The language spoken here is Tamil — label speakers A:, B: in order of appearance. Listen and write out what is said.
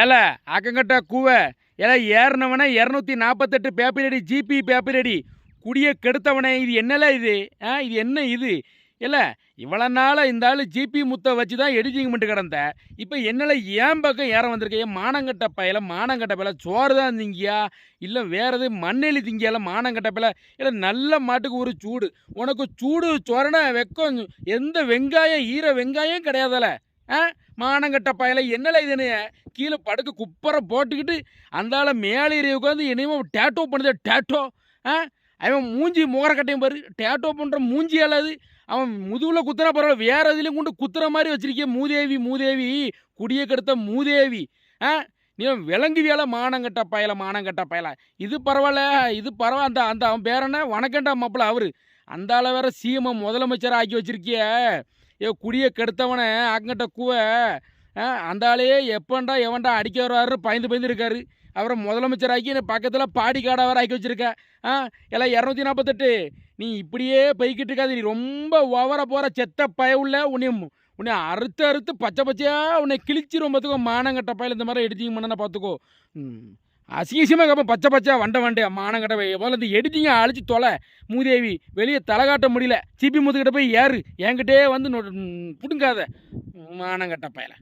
A: ஏல அக்கங்கட்ட கூவ. ஏல ஏறினவனே இரநூத்தி நாற்பத்தெட்டு பேப்பர் அடி ஜிபி பேப்பர் அடி குடியை கெடுத்தவனே இது என்னல இது? ஆ இது என்ன இது? இல்லை இவ்வளோ நாளாக இந்த ஆள் ஜிபி முத்தை வச்சு தான் எடிட்டிங் பண்ணிட்டு கிடந்த. இப்போ என்னல ஏன் பக்கம் ஏற வந்திருக்க? ஏன் மானங்கட்ட பயல மானங்கட்ட பயல சோறு தான் திங்கியா? இல்லை வேற எது மண்ணெலி திங்கியால மானங்கட்ட பயல? இல்லை நல்ல மாட்டுக்கு ஒரு சூடு. உனக்கு சூடு சொரண வெக்கம். எந்த வெங்காயம் ஈர வெங்காயம் கிடையாதுல்ல மானங்கட்ட பயல என்னல இதுன்னு கீழே படுக்க குப்பரை போட்டுக்கிட்டு அந்தால மேலே ஏறி உட்காந்து என்னையுமே டேட்டோ பண்ணுது டேட்டோ ஆ? அவன் மூஞ்சி முகரக்கட்டையும் பாரு. டேட்டோ பண்ணுற மூஞ்சி அல்லது அவன் முதுகில் குத்துனா பரவாயில்ல. வேற இதுலையும் கொண்டு குத்துற மாதிரி வச்சிருக்கிய மூதேவி மூதேவி. குடியை கெடுத்த மூதேவி. ஆ? நீ விலங்கு வேலை மானங்கட்ட பயல மானங்கட்ட பயல. இது பரவாயில்ல இது பரவாயில்ல. அந்த அந்த அவன் பேர் என்ன? வணக்கண்டா மாப்பிள்ள அவரு. அந்த வேற சிஎம் முதலமைச்சராக ஆக்கி வச்சிருக்கிய. ஏ குடியை கெடுத்தவனை அங்கிட்ட கூவ. ஆ, அந்த ஆளையே எப்பண்டா எவன்டா அடிக்க வருவாரு பயந்து பயந்து இருக்காரு. அவரை முதலமைச்சராக்கி எனக்கு பக்கத்தில் பாடி காடை ஆக்கி வச்சுருக்க. ஆ எல்லாம் இரநூத்தி நாற்பத்தெட்டு நீ இப்படியே போய்கிட்டு இருக்காது நீ ரொம்ப ஓவர போகிற செத்த பய உள்ள உன்னை உன்னை அறுத்து அறுத்து பச்சை பச்சையா உன்னை கிழிச்சிரும் பார்த்துக்கோ மானங்கட்ட பயல் இந்த மாதிரி எடிட்டிங் பண்ணனா பார்த்துக்கோ. அசிங்கசியமாக கேட்போம் பச்சை பச்சை வண்டை வண்டை மானங்கட்ட பைய முதல்ல இந்த எடிட்டிங்க அழிச்சு தொலை. மூதேவி வெளியே தலை காட்ட முடியல. சிபி முத்துக்கிட்ட போய் ஏறு. என்கிட்டே வந்து புடுங்காத மானங்கட்ட பயல.